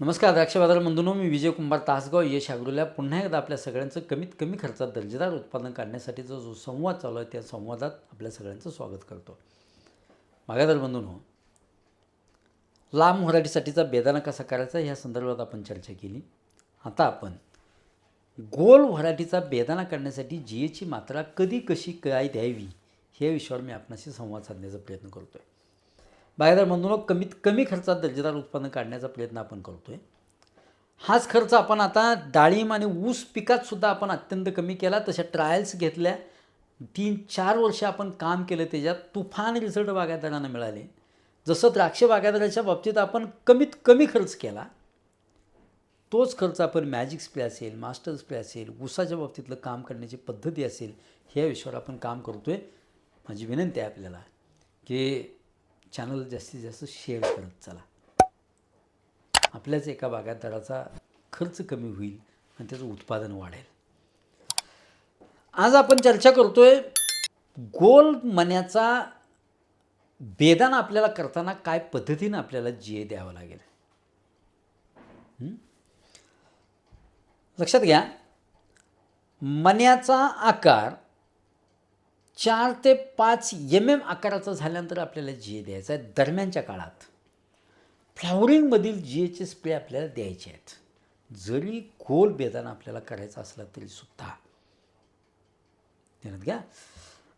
नमस्कार द्राक्ष बाजार बंधूंनो मी विजय कुंभार तासगाव यश आग्रोला पुन्हा एकदा आपल्या सगळ्यांचं कमीत कमी खर्चात दर्जेदार उत्पादन काढण्यासाठीचा जो संवाद चालू आहे त्या संवादात आपल्या सगळ्यांचं स्वागत करतो. मागादार बंधूनो हो. लांब व्हरायटीसाठीचा बेदाना कसा करायचा ह्या संदर्भात आपण चर्चा केली. आता आपण गोल व्हरायटीचा बेदाना करण्यासाठी जी एची मात्रा कधी कशी काय द्यावी हे विषयावर मी आपणाशी संवाद साधण्याचा प्रयत्न करतो आहे बागायदार कमीत कमी खर्चात दर्जेदार उत्पन्न काढण्याचा प्रयत्न आपण करतो आहे हाच खर्च आपण आता डाळिंब आणि ऊस पिकातसुद्धा आपण अत्यंत कमी केला. तशा ट्रायल्स घेतल्या. तीन चार वर्ष आपण काम केलं त्याच्यात. तुफान रिझल्ट बागायतदारांना मिळाले. जसं द्राक्ष बागायतदाराच्या बाबतीत आपण कमीत कमी खर्च केला तोच खर्च आपण मॅजिक स्प्रे असेल मास्टर स्प्रे असेल ऊसाच्या बाबतीतलं काम करण्याची पद्धती असेल ह्या विषयावर आपण काम करतो आहे माझी विनंती आहे आपल्याला की चॅनल जास्तीत जास्त शेअर करत चला. आपल्याच एका बागायतदाराचा खर्च कमी होईल आणि त्याचं उत्पादन वाढेल. आज आपण चर्चा करतोय गोल मण्याचा बेदान आपल्याला करताना काय पद्धतीनं आपल्याला जे द्यावं लागेल? लक्षात घ्या. मण्याचा आकार चार ते पाच एम एम आकाराचा झाल्यानंतर आपल्याला जी द्यायचा आहे दरम्यानच्या काळात. फ्लावरिंगमधील जी एचे स्प्रे आपल्याला द्यायचे आहेत. जरी गोल बेदाना आपल्याला करायचा असला तरी सुद्धा. ध्यानात घ्या.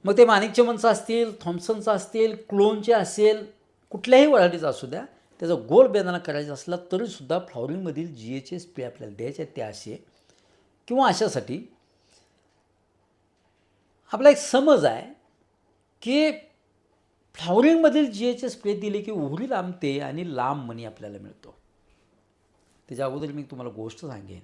मग ते माणिक चमनचं असतील थॉम्सनचं असतील क्लोनचे असेल कुठल्याही व्हरायटीचा असू द्या त्याचा गोल बेदाना करायचा असला तरीसुद्धा फ्लॉवरिंगमधील जी एचे स्प्रे आपल्याला द्यायचे आहेत ते असे. किंवा अशासाठी आपला एक समज आहे की फ्लॉवरिंगमधील जी एस स्प्रे दिले की उघडी लांबते आणि लांब मनी आपल्याला मिळतो. त्याच्या अगोदर मी तुम्हाला गोष्ट सांगेन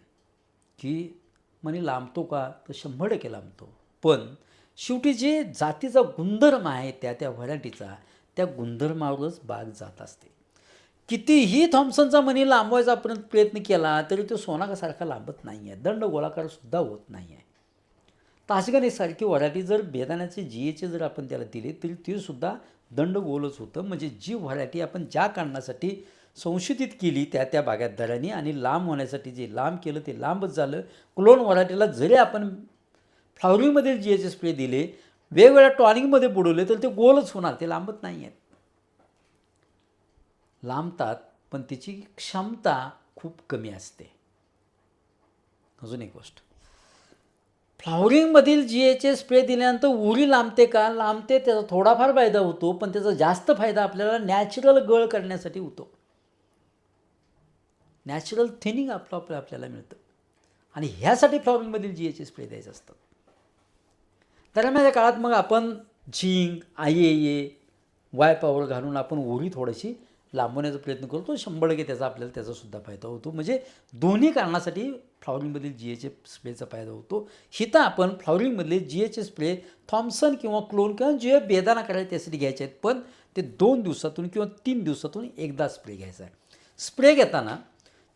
की मनी लांबतो का तर शंभर टक्के लांबतो. पण शेवटी जे जातीचा गुणधर्म आहे त्या त्या व्हरायटीचा त्या गुणधर्मावरच बाग जात असते. कितीही थॉम्सनचा मनी लांबवायचा आपण प्रयत्न केला तरी तो सोनाकासारखा लांबत नाही आहे दंड गोळाकारसुद्धा होत नाही आहे तासगण सारखी व्हरायटी जर बेदाण्याचे जी एचे जर आपण त्याला दिले तरी ते सुद्धा दंड गोलच होतं. म्हणजे जी व्हरायटी आपण ज्या कारणासाठी संशोधित केली त्या त्या बागायतदारांनी आणि लांब होण्यासाठी जे लांब केलं ते लांबच झालं. क्लोन व्हरायटीला जरी आपण फ्लावरिंगमध्ये जी एचे स्प्रे दिले वेगवेगळ्या टॉनिंगमध्ये बुडवले तर ते गोलच होणार ते लांबत नाही आहेत. लांबतात पण त्याची क्षमता खूप कमी असते. अजून एक गोष्ट. फ्लावरिंगमधील जी एचे स्प्रे दिल्यानंतर उरी लांबते का? लांबते त्याचा थोडाफार फायदा होतो पण त्याचा जास्त फायदा आपल्याला नॅचरल गळ करण्यासाठी होतो. नॅचरल थिनिंग आपलं आपलं आपल्याला मिळतं. आणि ह्यासाठी फ्लॉवरिंगमधील जी एचे स्प्रे द्यायचे असतात दरम्यानच्या काळात मग आपण zinc I A A Y power घालून आपण ओरी थोडीशी लांबवण्याचा प्रयत्न करतो. शंभर टक्के त्याचा आपल्याला त्याचासुद्धा फायदा होतो. म्हणजे दोन्ही कारणासाठी फ्लॉवरिंगमधील जी एचे स्प्रेचा फायदा होतो. हिथं आपण फ्लॉवरिंगमधले जी एचे स्प्रे थॉम्सन किंवा क्लोन किंवा जे बेदाना करायला त्यासाठी घ्यायचे आहेत. पण ते दोन दिवसातून किंवा तीन दिवसातून एकदा स्प्रे घ्यायचा आहे. स्प्रे घेताना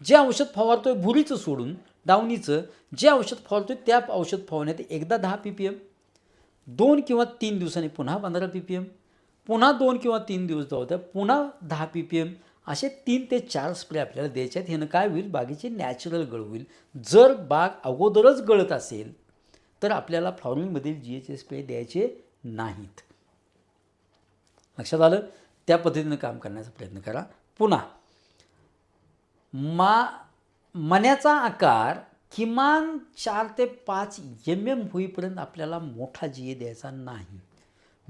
जे औषध फवारतो आहे भुरीचं सोडून डावणीचं जे औषध फवारतो आहे त्या औषध फवारण्यात एकदा दहा पी पी एम दोन किंवा तीन दिवसांनी पुन्हा पंधरा पी पी एम पुन्हा दोन किंवा तीन दिवस जाऊ द्या पुन्हा दहा पी पी एम असे तीन ते चार स्प्रे आपल्याला द्यायचे आहेत. ह्यानं काय होईल? बागेची नॅचरल गळ होईल. जर बाग अगोदरच गळत असेल तर आपल्याला फ्लॉवरिंगमधील जी एचे स्प्रे द्यायचे नाहीत. लक्षात आलं? त्या पद्धतीनं काम करण्याचा प्रयत्न करा. पुन्हा मा मण्याचा आकार किमान चार ते पाच एम एम होईपर्यंत आपल्याला मोठा जी ए द्यायचा नाही.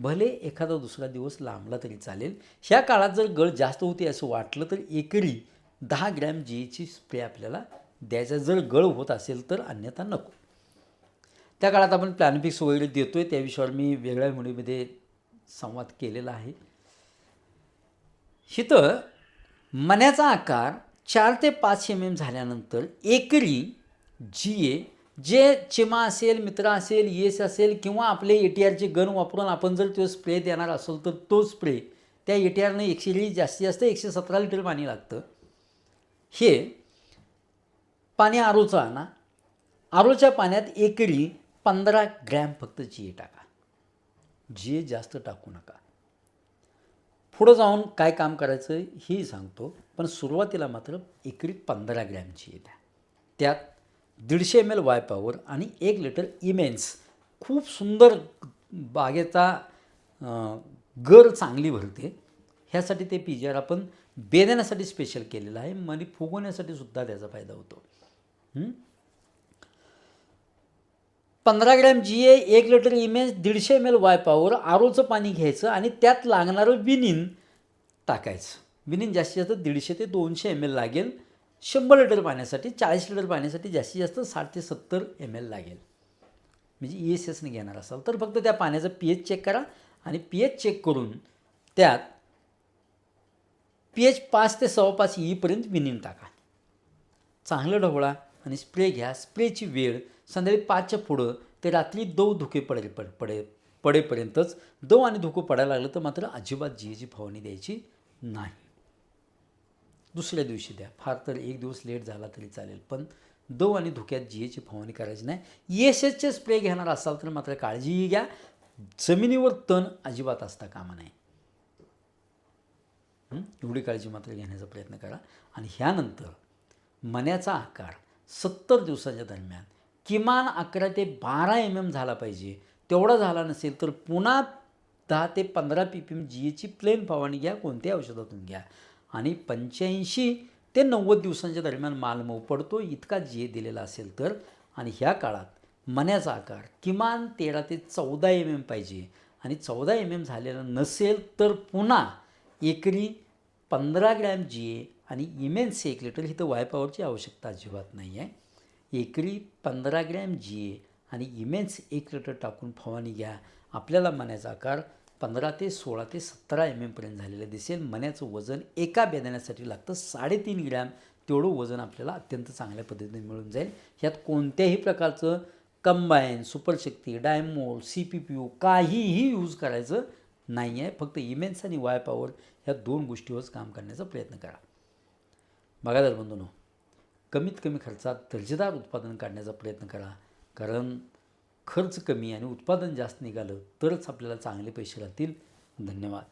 भले एखादा दुसरा दिवस लांबला तरी चालेल. ह्या काळात जर गळ जास्त होते असं वाटलं तर एकरी दहा ग्रॅम जी एची स्प्रे आपल्याला द्यायचा. जर गळ होत असेल तर अन्यथा नको. त्या काळात आपण प्लॅनपिक्स वगैरे देतो आहे त्याविषयावर मी वेगळ्या व्हिडिओमध्ये संवाद केलेला आहे. हिथं मण्याचा आकार चार ते पाच एम एम झाल्यानंतर एकरी जी ए जे चिमा असेल मित्र असेल येस असेल किंवा आपले ए टी आरचे गन वापरून आपण जर तो स्प्रे देणार असेल तर तो स्प्रे त्या ए टी आरनं एकशे लिटर जास्तीत जास्त एकशे सतरा लिटर पाणी लागतं. हे पाणी आरोचं आणा आरोच्या पाण्यात एकरी पंधरा ग्रॅम फक्त जी टाका. जे जास्त टाकू नका. पुढं जाऊन काय काम करायचं ही सांगतो पण सुरुवातीला मात्र एकरी पंधरा ग्रॅमची द्या. त्यात दीडशे एम एल वाय पॉवर आणि एक लिटर इमेन्स. खूप सुंदर बागेचा गर चांगली भरते. ह्यासाठी ते पी जी आर आपण बेदेण्यासाठी स्पेशल केलेलं आहे. आणि फुगवण्यासाठी सुद्धा त्याचा फायदा होतो. पंधरा ग्रॅम जी ए एक लिटर इमेज दीडशे एम एल वाय पॉवर आरोचं पाणी घ्यायचं आणि त्यात लागणारं विनिन टाकायचं. विनिन जास्तीत जास्त दीडशे ते दोनशे एम एल लागेल. शंभर लिटर पाण्यासाठी चाळीस लिटर पाण्यासाठी जास्तीत जास्त साठ ते सत्तर एम एल लागेल. म्हणजे ई एस एसने घेणार असाल. तर फक्त त्या पाण्याचं पी एच चेक करा आणि पी एच चेक करून त्यात पी एच पाच ते सव्वा पाच e ईपर्यंत विनिन टाका. चांगलं ढवळा आणि स्प्रे घ्या. स्प्रेची वेळ संध्याकाळी पाचच्या पुढं ते रात्री दव धुके पडे पड पडे पडेपर्यंतच दव आणि धुकं पडायला लागलं तर मात्र अजिबात जीची फवारणी द्यायची नाही. दुसऱ्या दिवशी द्या. फार तर एक दिवस लेट झाला तरी चालेल पण दव आणि धुक्यात जीएची फवारणी करायची नाही. एस एसचे स्प्रे घेणार असाल तर मात्र काळजीही घ्या. जमिनीवर तण अजिबात असता कामा नाही एवढी काळजी मात्र घेण्याचा प्रयत्न करा. आणि ह्यानंतर मण्याचा आकार सत्तर दिवसाच्या दरम्यान किमान अकरा ते बारा एम एम झाला पाहिजे. तेवढा झाला नसेल तर पुन्हा दहा ते पंधरा पी पी एम जी एची प्लेन फवारणी घ्या. कोणत्याही औषधातून घ्या. आणि पंच्याऐंशी ते नव्वद दिवसांच्या दरम्यान माल मऊ पडतो इतका जी ए दिलेला असेल तर. आणि ह्या काळात मण्याचा आकार किमान तेरा ते चौदा एम एम पाहिजे. आणि चौदा एम एम झालेला नसेल तर पुन्हा एकरी पंधरा ग्रॅम जी ए आणि इमेन्स एक लिटर ही वाय वायपावरची आवश्यकता अजिबात नाही आहे एकरी पंधरा ग्रॅम जी ए आणि इमेन्स एक लिटर टाकून फवारणी घ्या. आपल्याला मण्याचा आकार पंधरा ते सोळा ते सतरा एम एमपर्यंत झालेलं दिसेल. मण्याचं वजन एका बेदाण्यासाठी लागतं साडेतीन ग्रॅम. तेवढं वजन आपल्याला अत्यंत चांगल्या पद्धतीने मिळून जाईल. ह्यात कोणत्याही प्रकारचं कंबाईन सुपरशक्ती डायमोल सी पी पी यू काहीही यूज करायचं नाही आहे फक्त इमेन्स आणि वाय पॉवर ह्या दोन गोष्टीवरच काम करण्याचा प्रयत्न करा. बघा बंधूनो कमीत कमी खर्चात दर्जेदार उत्पादन काढण्याचा प्रयत्न करा. कारण खर्च कमी आणि उत्पादन जास्त निघालं तरच आपल्याला चांगले पैसे राहतील. धन्यवाद.